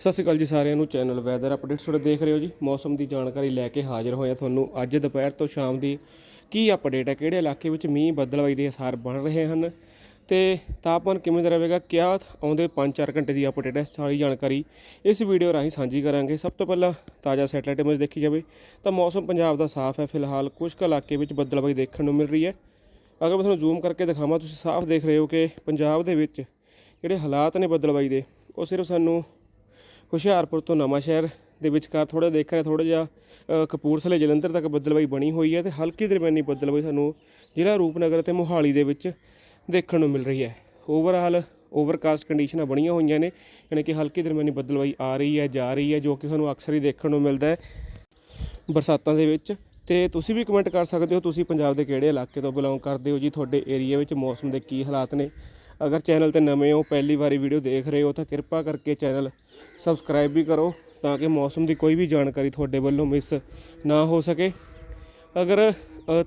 ਸਤਿ ਸ਼੍ਰੀ ਅਕਾਲ ਜੀ ਸਾਰਿਆਂ ਨੂੰ ਚੈਨਲ ਵੈਦਰ ਅਪਡੇਟਸ ਤੁਹਾਡੇ ਦੇਖ ਰਹੇ ਹੋ ਜੀ। ਮੌਸਮ ਦੀ ਜਾਣਕਾਰੀ ਲੈ ਕੇ ਹਾਜ਼ਰ ਹੋਇਆ ਤੁਹਾਨੂੰ। ਅੱਜ ਦੁਪਹਿਰ ਤੋਂ ਸ਼ਾਮ ਦੀ ਕੀ ਅਪਡੇਟ ਹੈ? ਕਿਹੜੇ ਇਲਾਕੇ ਵਿੱਚ ਮੀਂਹ ਬੱਦਲਵਾਈ ਦੇ ਅਸਾਰ ਬਣ ਰਹੇ ਹਨ। ਤੇ ਤਾਪਮਾਨ ਕਿਵੇਂ ਦਾ ਰਹੇਗਾ? ਕਿਆ ਆਉਂਦੇ 5-4 ਘੰਟੇ ਦੀ ਅਪਡੇਟ ਹੈ? ਸਾਰੀ ਜਾਣਕਾਰੀ ਇਸ ਵੀਡੀਓ ਰਾਹੀਂ ਸਾਂਝੀ ਕਰਾਂਗੇ। ਸਭ ਤੋਂ ਪਹਿਲਾਂ ਤਾਜ਼ਾ ਸੈਟਲਾਈਟ ਇਮੇਜ ਦੇਖੀ ਜਾਵੇ, ਤਾਂ ਮੌਸਮ ਪੰਜਾਬ ਦਾ ਸਾਫ਼ ਹੈ। ਫਿਲਹਾਲ ਕੁਝ ਕੁ ਇਲਾਕੇ ਵਿੱਚ ਬੱਦਲਵਾਈ ਦੇਖਣ ਨੂੰ ਮਿਲ ਰਹੀ ਹੈ। ਅਗਰ ਮੈਂ ਤੁਹਾਨੂੰ ਜ਼ੂਮ ਕਰਕੇ ਦਿਖਾਵਾਂ, ਤੁਸੀਂ ਸਾਫ਼ ਦੇਖ ਰਹੇ ਹੋ ਕਿ ਪੰਜਾਬ ਦੇ ਵਿੱਚ ਜਿਹੜੇ ਹਾਲਾਤ ਨੇ ਬੱਦਲਵਾਈ ਦੇ ਉਹ ਸਿਰਫ ਸਾਨੂੰ ਹੁਸ਼ਿਆਰਪੁਰ ਤੋਂ ਨਵਾਂ ਸ਼ਹਿਰ ਦੇ ਵਿਚਕਾਰ ਥੋੜਾ ਦੇਖ ਰਿਹਾ ਥੋੜਾ ਜਿਹਾ ਕਪੂਰਥਲੇ ਜਲੰਧਰ ਤੱਕ ਬੱਦਲਵਾਈ ਬਣੀ ਹੋਈ ਹੈ ਤੇ ਹਲਕੀ ਦਰਮਿਆਨੀ ਬੱਦਲਵਾਈ ਸਾਨੂੰ ਜ਼ਿਲ੍ਹਾ ਰੂਪਨਗਰ ਤੇ ਮੋਹਾਲੀ ਦੇ ਵਿੱਚ ਦੇਖਣ ਨੂੰ ਮਿਲ ਰਹੀ ਹੈ। ਓਵਰਆਲ ਓਵਰਕਾਸਟ ਕੰਡੀਸ਼ਨਾਂ ਬਣੀਆਂ ਹੋਈਆਂ ਨੇ, ਯਾਨੀ ਕਿ ਹਲਕੀ ਦਰਮਿਆਨੀ ਬੱਦਲਵਾਈ ਆ ਰਹੀ ਹੈ, ਜਾ ਰਹੀ ਹੈ, ਜੋ ਕਿ ਸਾਨੂੰ ਅਕਸਰ ਹੀ ਦੇਖਣ ਨੂੰ ਮਿਲਦਾ ਹੈ ਬਰਸਾਤਾਂ ਦੇ ਵਿੱਚ। ਤੇ ਤੁਸੀਂ ਵੀ ਕਮੈਂਟ ਕਰ ਸਕਦੇ ਹੋ, ਤੁਸੀਂ ਪੰਜਾਬ ਦੇ ਕਿਹੜੇ ਇਲਾਕੇ ਤੋਂ ਬਿਲੋਂਗ ਕਰਦੇ ਹੋ ਜੀ? ਤੁਹਾਡੇ ਏਰੀਆ ਵਿੱਚ ਮੌਸਮ ਦੇ ਕੀ ਹਾਲਾਤ ਨੇ? ਅਗਰ ਚੈਨਲ ਤੇ ਨਵੇਂ ਹੋ, ਪਹਿਲੀ ਵਾਰੀ ਵੀਡੀਓ ਦੇਖ ਰਹੇ ਹੋ ਤਾਂ ਕਿਰਪਾ ਕਰਕੇ ਚੈਨਲ ਸਬਸਕ੍ਰਾਈਬ ਵੀ ਕਰੋ ਤਾਂ ਕਿ ਮੌਸਮ ਦੀ ਕੋਈ ਵੀ ਜਾਣਕਾਰੀ ਤੁਹਾਡੇ ਵੱਲੋਂ ਮਿਸ ਨਾ ਹੋ ਸਕੇ। ਅਗਰ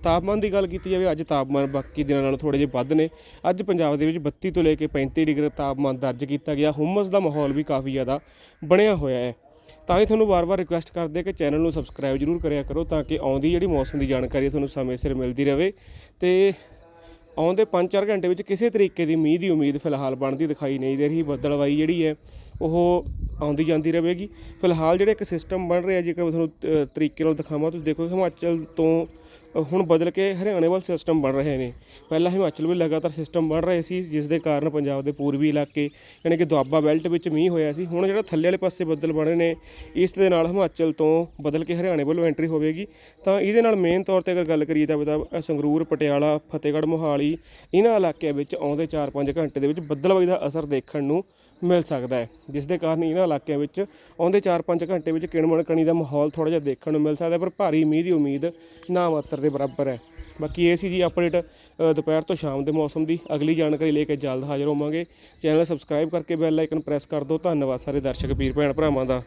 ਤਾਪਮਾਨ ਦੀ ਗੱਲ ਕੀਤੀ ਜਾਵੇ, ਅੱਜ ਤਾਪਮਾਨ ਬਾਕੀ ਦਿਨਾਂ ਨਾਲੋਂ ਥੋੜੇ ਜਿਹੇ ਵੱਧ ਨੇ। ਅੱਜ ਪੰਜਾਬ ਦੇ ਵਿੱਚ 32 ਤੋਂ ਲੈ ਕੇ 35 ਡਿਗਰੀ ਤਾਪਮਾਨ ਦਰਜ ਕੀਤਾ ਗਿਆ। ਹੁਮਸ ਦਾ ਮਾਹੌਲ ਵੀ ਕਾਫੀ ਜ਼ਿਆਦਾ ਬਣਿਆ ਹੋਇਆ ਹੈ। ਤਾਂ ਹੀ ਤੁਹਾਨੂੰ ਵਾਰ-ਵਾਰ ਰਿਕੁਐਸਟ ਕਰਦੇ ਕਿ ਚੈਨਲ ਨੂੰ ਸਬਸਕ੍ਰਾਈਬ ਜ਼ਰੂਰ ਕਰਿਆ ਕਰੋ ਤਾਂ ਕਿ ਆਉਂਦੀ ਜਿਹੜੀ ਮੌਸਮ ਦੀ ਜਾਣਕਾਰੀ ਤੁਹਾਨੂੰ ਸਮੇਂ ਸਿਰ ਮਿਲਦੀ ਰਹੇ। ਤੇ ਆਉਂਦੇ 5-4 ਘੰਟੇ ਵਿੱਚ ਕਿਸੇ ਤਰੀਕੇ ਦੀ ਮੀਂਹ ਦੀ ਉਮੀਦ ਫਿਲਹਾਲ ਬਣਦੀ ਦਿਖਾਈ ਨਹੀਂ ਦੇ ਰਹੀ, ਬੱਦਲਵਾਈ ਜਿਹੜੀ ਹੈ, ਉਹ ਆਉਂਦੀ ਜਾਂਦੀ ਰਹੇਗੀ। ਫਿਲਹਾਲ ਜਿਹੜਾ ਇੱਕ ਸਿਸਟਮ ਬਣ ਰਿਹਾ, ਜੇਕਰ ਮੈਂ ਤੁਹਾਨੂੰ ਤਰੀਕੇ ਨਾਲ ਦਿਖਾਵਾਂ, ਤੁਸੀਂ ਦੇਖੋ ਹਿਮਾਚਲ ਤੋਂ ਹੁਣ ਬਦਲ ਕੇ ਹਰਿਆਣੇ ਵੱਲ ਸਿਸਟਮ ਬਣ ਰਹੇ ਨੇ। ਪਹਿਲਾਂ ਹਿਮਾਚਲ ਵੀ ਲਗਾਤਾਰ ਸਿਸਟਮ ਬਣ ਰਹੇ ਸੀ, ਜਿਸ ਦੇ ਕਾਰਨ ਪੰਜਾਬ ਦੇ ਪੂਰਬੀ ਇਲਾਕੇ ਯਾਨੀ ਕਿ ਦੁਆਬਾ ਬੈਲਟ ਵਿੱਚ ਮੀਂਹ ਹੋਇਆ ਸੀ। ਹੁਣ ਜਿਹੜਾ ਥੱਲੇ ਵਾਲੇ ਪਾਸੇ ਬੱਦਲ ਬਣੇ ਨੇ, ਇਸ ਦੇ ਨਾਲ ਹਿਮਾਚਲ ਤੋਂ ਬਦਲ ਕੇ ਹਰਿਆਣੇ ਵੱਲੋਂ ਐਂਟਰੀ ਹੋਵੇਗੀ। ਤਾਂ ਇਹਦੇ ਨਾਲ ਮੇਨ ਤੌਰ ਤੇ ਅਗਰ ਗੱਲ ਕਰੀਏ ਤਾਂ ਬਤਾ ਸੰਗਰੂਰ, ਪਟਿਆਲਾ, ਫਤਿਹਗੜ੍ਹ, ਮੋਹਾਲੀ, ਇਹਨਾਂ ਇਲਾਕਿਆਂ ਵਿੱਚ ਆਉਂਦੇ 4-5 ਘੰਟੇ ਦੇ ਵਿੱਚ ਬੱਦਲਵਾਈ ਦਾ ਅਸਰ ਦੇਖਣ ਨੂੰ ਮਿਲ ਸਕਦਾ ਹੈ, ਜਿਸ ਦੇ ਕਾਰਨ ਇਹਨਾਂ ਇਲਾਕਿਆਂ ਵਿੱਚ ਆਉਂਦੇ 4-5 ਘੰਟੇ ਵਿੱਚ ਕਿਣਮਣ ਕਣੀ ਦਾ ਮਾਹੌਲ ਥੋੜਾ ਜਿਹਾ ਦੇਖਣ ਨੂੰ ਮਿਲ ਸਕਦਾ ਪਰ ਭਾਰੀ ਮੀਂਹ ਦੀ ਉਮੀਦ ਨਾ ਮਾਤਰ ਦੇ ਬਰਾਬਰ ਹੈ। ਬਾਕੀ ਇਹ ਸੀ ਜੀ ਅਪਡੇਟ ਦੁਪਹਿਰ ਤੋਂ ਸ਼ਾਮ ਦੇ ਮੌਸਮ ਦੀ। ਅਗਲੀ ਜਾਣਕਾਰੀ ਲੈ ਕੇ ਜਲਦ ਹਾਜ਼ਰ ਹੋਵਾਂਗੇ। ਚੈਨਲ ਸਬਸਕ੍ਰਾਈਬ ਕਰਕੇ ਬੈਲ ਆਈਕਨ ਪ੍ਰੈਸ ਕਰ ਦਿਓ। ਧੰਨਵਾਦ ਸਾਰੇ ਦਰਸ਼ਕ, ਵੀਰ, ਭੈਣ, ਭਰਾਵਾਂ ਦਾ।